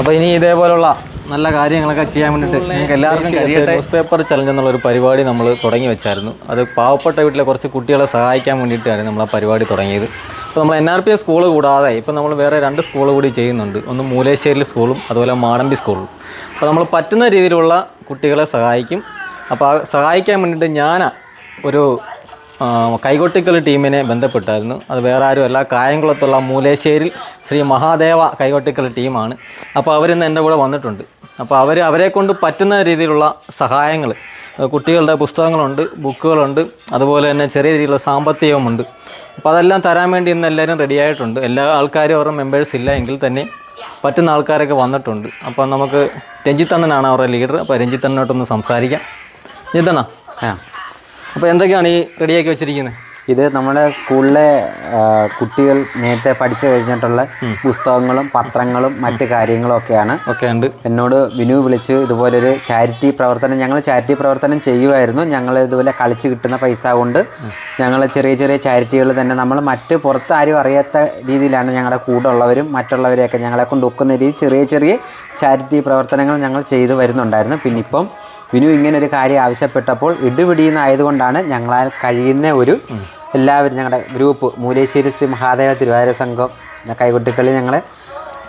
അപ്പോൾ ഇനി ഇതേപോലുള്ള നല്ല കാര്യങ്ങളൊക്കെ ചെയ്യാൻ വേണ്ടിയിട്ട് നിങ്ങൾക്ക് എല്ലാവർക്കും കഴിയട്ടെ. ന്യൂസ് പേപ്പർ ചലഞ്ച് എന്നുള്ള ഒരു പരിപാടി നമ്മൾ തുടങ്ങി വെച്ചായിരുന്നു. അത് പാവപ്പെട്ട വീട്ടിലെ കുറച്ച് കുട്ടികളെ സഹായിക്കാൻ വേണ്ടിയിട്ടാണ് നമ്മൾ ആ പരിപാടി തുടങ്ങിയത്. അപ്പോൾ നമ്മൾ N R P S school കൂടാതെ ഇപ്പോൾ നമ്മൾ വേറെ രണ്ട് സ്കൂൾ കൂടി ചെയ്യുന്നുണ്ട്. ഒന്ന് മൂലേശ്ശേരി സ്കൂളും അതുപോലെ മാടമ്പി സ്കൂളും അപ്പോൾ നമ്മൾ പറ്റുന്ന രീതിയിലുള്ള കുട്ടികളെ സഹായിക്കും. അപ്പോൾ ആ സഹായിക്കാൻ വേണ്ടിയിട്ട് ഞാൻ ഒരു ആ, കൈകൊട്ടിക്കൽ ടീമിനെ ബന്ധപ്പെട്ടായിരുന്നു. അത് വേറെ ആരുമല്ല കായംകുളത്തുള്ള മൂലേശ്ശേരിൽ ശ്രീ മഹാദേവ കൈകൊട്ടിക്കൽ ടീമാണ്. അപ്പോൾ അവരിന്ന് എന്റെ കൂടെ വന്നിട്ടുണ്ട്. അപ്പോൾ അവർ അവരെ കൊണ്ട് പറ്റുന്ന രീതിയിലുള്ള സഹായങ്ങൾ കുട്ടികളുടെ പുസ്തകങ്ങളുണ്ട് ബുക്കുകളുണ്ട് അതുപോലെ തന്നെ ചെറിയ രീതിയിലുള്ള സാമ്പത്തികവുമുണ്ട്. അപ്പോൾ അതെല്ലാം തരാൻ വേണ്ടി ഇന്ന് എല്ലാവരും റെഡി ആയിട്ടുണ്ട്. എല്ലാ ആൾക്കാരും അവരുടെ മെമ്പേഴ്സ് ഇല്ല എങ്കിൽ തന്നെ പറ്റുന്ന ആൾക്കാരൊക്കെ വന്നിട്ടുണ്ട്. അപ്പോൾ നമുക്ക് രഞ്ജിത്തണ്ണനാണ് അവരുടെ ലീഡർ അപ്പോൾ രഞ്ജിത്തണ്ണനോട്ടൊന്ന് സംസാരിക്കാം. രഞ്ജിത്തണ്ണ. ആ. അപ്പോൾ എന്തൊക്കെയാണ് ഈ റെഡിയാക്കി വെച്ചിരിക്കുന്നത് ഇത് നമ്മുടെ സ്കൂളിലെ കുട്ടികൾ നേരത്തെ പഠിച്ചു കഴിഞ്ഞിട്ടുള്ള പുസ്തകങ്ങളും പത്രങ്ങളും മറ്റു കാര്യങ്ങളും ഒക്കെയാണ്. ഒക്കെ ഉണ്ട്. എന്നോട് വിനു വിളിച്ച് ഇതുപോലൊരു ചാരിറ്റി പ്രവർത്തനം ഞങ്ങൾ ചാരിറ്റി പ്രവർത്തനം ചെയ്യുമായിരുന്നു. ഞങ്ങൾ ഇതുപോലെ കളിച്ച് കിട്ടുന്ന പൈസ കൊണ്ട് ഞങ്ങൾ ചെറിയ ചെറിയ ചാരിറ്റികൾ തന്നെ നമ്മൾ മറ്റ് പുറത്ത് ആരും അറിയാത്ത രീതിയിലാണ് ഞങ്ങളുടെ കൂടെ ഉള്ളവരും മറ്റുള്ളവരെയൊക്കെ ഞങ്ങളെ കൊണ്ട് ഒക്കുന്ന രീതി ചെറിയ ചെറിയ ചാരിറ്റി പ്രവർത്തനങ്ങൾ ഞങ്ങൾ ചെയ്തു വരുന്നുണ്ടായിരുന്നു. പിന്നെ ഇപ്പം വിനു ഇങ്ങനെ ഒരു കാര്യം ആവശ്യപ്പെട്ടപ്പോൾ ഇടിപിടിയുന്നായതുകൊണ്ടാണ് ഞങ്ങളാൽ കഴിയുന്ന ഒരു എല്ലാവരും ഞങ്ങളുടെ ഗ്രൂപ്പ് മൂലേശ്ശേരി ശ്രീ മഹാദേവ തിരുവാതിര സംഘം കൈകുട്ടിക്കളി ഞങ്ങൾ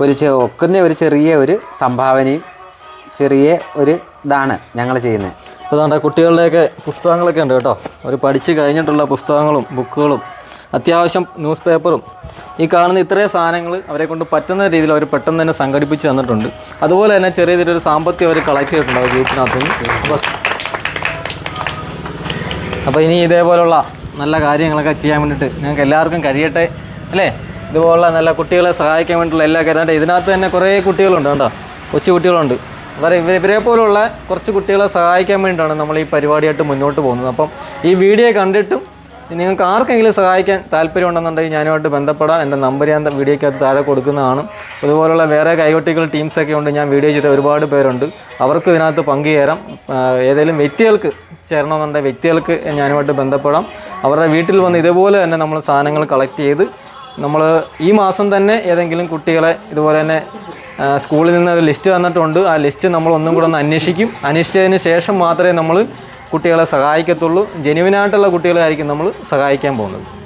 ഒരു ഒക്കുന്ന ഒരു ചെറിയ ഒരു സംഭാവനയും ചെറിയ ഒരു ഇതാണ് ഞങ്ങൾ ചെയ്യുന്നത്. അതാണ്ട് കുട്ടികളുടെയൊക്കെ പുസ്തകങ്ങളൊക്കെ ഉണ്ട് കേട്ടോ. അവർ പഠിച്ച് കഴിഞ്ഞിട്ടുള്ള പുസ്തകങ്ങളും ബുക്കുകളും അത്യാവശ്യം ന്യൂസ് പേപ്പറും. ഈ കാണുന്ന ഇത്രയും സാധനങ്ങൾ അവരെ കൊണ്ട് പറ്റുന്ന രീതിയിൽ അവർ പെട്ടെന്ന് തന്നെ സംഘടിപ്പിച്ച് തന്നിട്ടുണ്ട്. അതുപോലെ തന്നെ ചെറിയ ചെറിയൊരു സാമ്പത്തികം അവർ കളക്ട് ചെയ്തിട്ടുണ്ട് ആ ഗ്രൂപ്പിനകത്തുനിന്ന്. അപ്പോൾ ഇനി ഇതേപോലുള്ള നല്ല കാര്യങ്ങളൊക്കെ ചെയ്യാൻ വേണ്ടിയിട്ട് നിങ്ങൾക്ക് എല്ലാവർക്കും കഴിയട്ടെ അല്ലേ? ഇതുപോലുള്ള നല്ല കുട്ടികളെ സഹായിക്കാൻ വേണ്ടിയിട്ടുള്ള എല്ലാ കാര്യം ഇതിനകത്ത് തന്നെ കുറേ കുട്ടികളുണ്ട് കേട്ടോ. കൊച്ചു കുട്ടികളുണ്ട്. അവർ ഇവരെ പോലുള്ള കുറച്ച് കുട്ടികളെ സഹായിക്കാൻ വേണ്ടിയിട്ടാണ് നമ്മൾ ഈ പരിപാടിയായിട്ട് മുന്നോട്ട് പോകുന്നത്. അപ്പം ഈ വീഡിയോ കണ്ടിട്ടും നിങ്ങൾക്ക് ആർക്കെങ്കിലും സഹായിക്കാൻ താല്പര്യം ഉണ്ടെന്നുണ്ടെങ്കിൽ ഞാനുമായിട്ട് ബന്ധപ്പെടാൻ എന്റെ നമ്പർ ഞാൻ വീഡിയോയ്ക്കകത്ത് താഴെ കൊടുക്കുന്നതാണ്. അതുപോലുള്ള വേറെ കൈകൊട്ടികൾ ടീംസൊക്കെ ഉണ്ട്. ഞാൻ വീഡിയോ ചെയ്ത ഒരുപാട് പേരുണ്ട്. അവർക്ക് ഇതിനകത്ത് പങ്കുചേരാം. ഏതെങ്കിലും വ്യക്തികൾക്ക് ചേരണമെന്നുണ്ടെങ്കിൽ വ്യക്തികൾക്ക് ഞാനുമായിട്ട് ബന്ധപ്പെടാം. അവരുടെ വീട്ടിൽ വന്ന് ഇതുപോലെ തന്നെ നമ്മൾ സാധനങ്ങൾ കളക്ട് ചെയ്ത് നമ്മൾ ഈ മാസം തന്നെ ഏതെങ്കിലും കുട്ടികളെ ഇതുപോലെ തന്നെ സ്കൂളിൽ നിന്ന് ഒരു ലിസ്റ്റ് തന്നിട്ടുണ്ട് ആ ലിസ്റ്റ് നമ്മൾ ഒന്നും കൂടെ ഒന്ന് അന്വേഷിക്കും. അന്വേഷിച്ചതിന് ശേഷം മാത്രമേ നമ്മൾ കുട്ടികളെ സഹായിക്കത്തുള്ളൂ. ജെനുവിനായിട്ടുള്ള കുട്ടികളായിരിക്കും നമ്മൾ സഹായിക്കാൻ പോകുന്നത്.